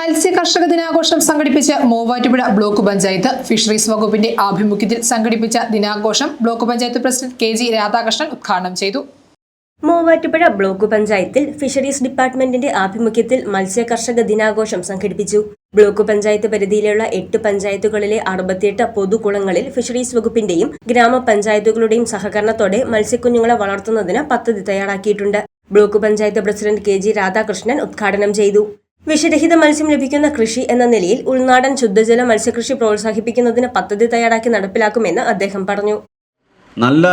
മത്സ്യ കർഷക ദിനാഘോഷം സംഘടിപ്പിച്ച മൂവാറ്റുപുഴ ബ്ലോക്ക് പഞ്ചായത്ത് ഫിഷറീസ് വകുപ്പിന്റെ ആഭിമുഖ്യത്തിൽ സംഘടിപ്പിച്ച ദിനാഘോഷം block panchayat president K G Radhakrishnan ഉദ്ഘാടനം ചെയ്തു. മൂവാറ്റുപുഴ ബ്ലോക്ക് പഞ്ചായത്തിൽ ഫിഷറീസ് ഡിപ്പാർട്ട്മെന്റിന്റെ ആഭിമുഖ്യത്തിൽ മത്സ്യ കർഷക ദിനാഘോഷം സംഘടിപ്പിച്ചു. ബ്ലോക്ക് പഞ്ചായത്ത് പരിധിയിലുള്ള എട്ട് പഞ്ചായത്തുകളിലെ അറുപത്തിയെട്ട് പൊതുകുളങ്ങളിൽ ഫിഷറീസ് വകുപ്പിന്റെയും ഗ്രാമപഞ്ചായത്തുകളുടെയും സഹകരണത്തോടെ മത്സ്യക്കുഞ്ഞുങ്ങളെ വളർത്തുന്നതിന് പദ്ധതി തയ്യാറാക്കിയിട്ടുണ്ട്. Block panchayat president K G Radhakrishnan ഉദ്ഘാടനം ചെയ്തു. വിഷരഹിത മത്സ്യം ലഭിക്കുന്ന കൃഷി എന്ന നിലയിൽ ഉൾനാടൻ ശുദ്ധജല മത്സ്യകൃഷി പ്രോത്സാഹിപ്പിക്കുന്നതിന് പദ്ധതി തയ്യാറാക്കി നടപ്പിലാക്കുമെന്ന് അദ്ദേഹം പറഞ്ഞു. നല്ല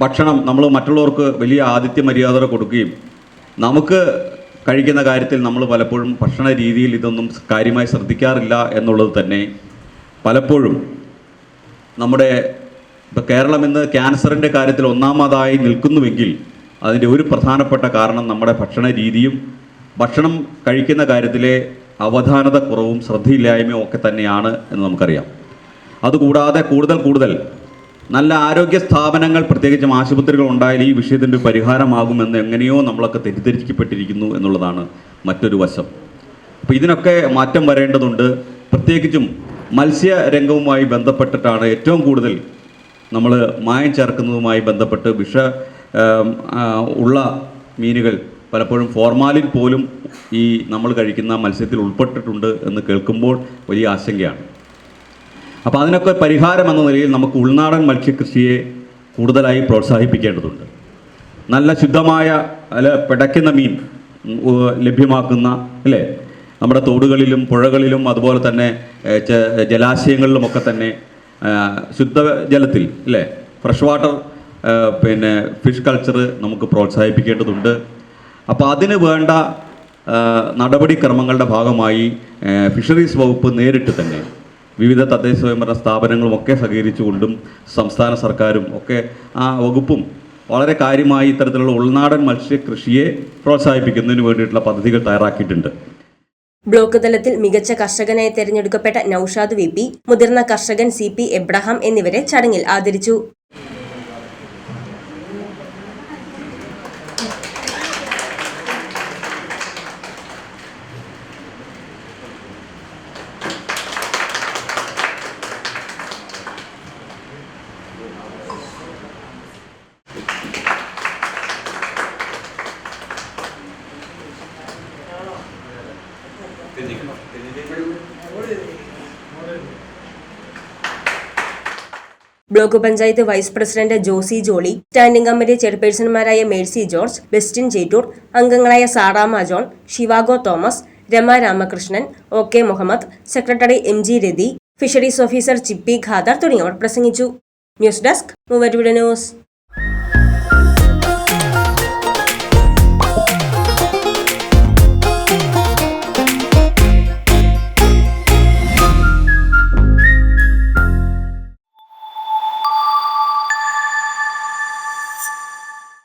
ഭക്ഷണം നമ്മൾ മറ്റുള്ളവർക്ക് വലിയ ആതിഥ്യ മര്യാദ കൊടുക്കുകയും നമുക്ക് കഴിക്കുന്ന കാര്യത്തിൽ നമ്മൾ പലപ്പോഴും ഭക്ഷണ രീതിയിൽ ഇതൊന്നും കാര്യമായി ശ്രദ്ധിക്കാറില്ല എന്നുള്ളത് തന്നെ. പലപ്പോഴും നമ്മുടെ ഇപ്പോൾ കേരളം ഇന്ന് ക്യാൻസറിന്റെ കാര്യത്തിൽ ഒന്നാമതായി നിൽക്കുന്നുവെങ്കിൽ അതിന്റെ ഒരു പ്രധാനപ്പെട്ട കാരണം നമ്മുടെ ഭക്ഷണ രീതിയും ഭക്ഷണം കഴിക്കുന്ന കാര്യത്തിലെ അവധാനത കുറവും ശ്രദ്ധയില്ലായ്മയും ഒക്കെ തന്നെയാണ് എന്ന് നമുക്കറിയാം. അതുകൂടാതെ കൂടുതൽ കൂടുതൽ നല്ല ആരോഗ്യ സ്ഥാപനങ്ങൾ പ്രത്യേകിച്ചും ആശുപത്രികൾ ഉണ്ടായാൽ ഈ വിഷയത്തിന്റെ പരിഹാരമാകുമെന്ന് എങ്ങനെയോ നമ്മളൊക്കെ തെറ്റിദ്ധരിക്കപ്പെട്ടിരിക്കുന്നു എന്നുള്ളതാണ് മറ്റൊരു വശം. അപ്പോൾ ഇതിനൊക്കെ മാറ്റം വരേണ്ടതുണ്ട്. പ്രത്യേകിച്ചും മത്സ്യ രംഗവുമായി ബന്ധപ്പെട്ടിട്ടാണ് ഏറ്റവും കൂടുതൽ നമ്മൾ മായം ചേർക്കുന്നതുമായി ബന്ധപ്പെട്ട് വിഷ ഉള്ള മീനുകൾ പലപ്പോഴും ഫോർമാലിൻ പോലും ഈ നമ്മൾ കഴിക്കുന്ന മത്സ്യത്തിൽ ഉൾപ്പെട്ടിട്ടുണ്ട് എന്ന് കേൾക്കുമ്പോൾ വലിയ ആശങ്കയാണ്. അപ്പോൾ അതിനൊക്കെ പരിഹാരം എന്ന നിലയിൽ നമുക്ക് ഉൾനാടൻ മത്സ്യകൃഷിയെ കൂടുതലായി പ്രോത്സാഹിപ്പിക്കേണ്ടതുണ്ട്. നല്ല ശുദ്ധമായ അല്ല പിടയ്ക്കുന്ന മീൻ ലഭ്യമാക്കുന്ന അല്ലേ? നമ്മുടെ തോടുകളിലും പുഴകളിലും അതുപോലെ തന്നെ ജലാശയങ്ങളിലുമൊക്കെ തന്നെ ശുദ്ധ ജലത്തിൽ അല്ലേ? ഫ്രഷ് വാട്ടർ പിന്നെ ഫിഷ് കൾച്ചർ നമുക്ക് പ്രോത്സാഹിപ്പിക്കേണ്ടതുണ്ട്. അപ്പോൾ അതിന് വേണ്ട നടപടിക്രമങ്ങളുടെ ഭാഗമായി ഫിഷറീസ് വകുപ്പ് നേരിട്ട് തന്നെ വിവിധ തദ്ദേശ സ്വയംഭരണ സ്ഥാപനങ്ങളും ഒക്കെ സഹകരിച്ചുകൊണ്ടും സംസ്ഥാന സർക്കാരും ഒക്കെ ആ വകുപ്പും വളരെ കാര്യമായി ഇത്തരത്തിലുള്ള ഉൾനാടൻ മത്സ്യകൃഷിയെ പ്രോത്സാഹിപ്പിക്കുന്നതിന് വേണ്ടിയിട്ടുള്ള പദ്ധതികൾ തയ്യാറാക്കിയിട്ടുണ്ട്. ബ്ലോക്ക് തലത്തിൽ മികച്ച കർഷകനായി തെരഞ്ഞെടുക്കപ്പെട്ട നൌഷാദ് വി മുതിർന്ന കർഷകൻ സി എബ്രഹാം എന്നിവരെ ചടങ്ങിൽ ആദരിച്ചു. Block panchayat vice president Josy Jolly standing committee ചെയർപേഴ്സൺമാരായ Mercy George Bestin ജെയ്റ്റൂർ അംഗങ്ങളായ Saramma John ശിവാഗോ Thomas Rama Ramakrishnan O K Muhammad secretary M G Rathi fisheries officer Chippy Khader തുടങ്ങിയവർ പ്രസംഗിച്ചു. ന്യൂസ് ഡെസ്ക് മൂവരുടെ ന്യൂസ്.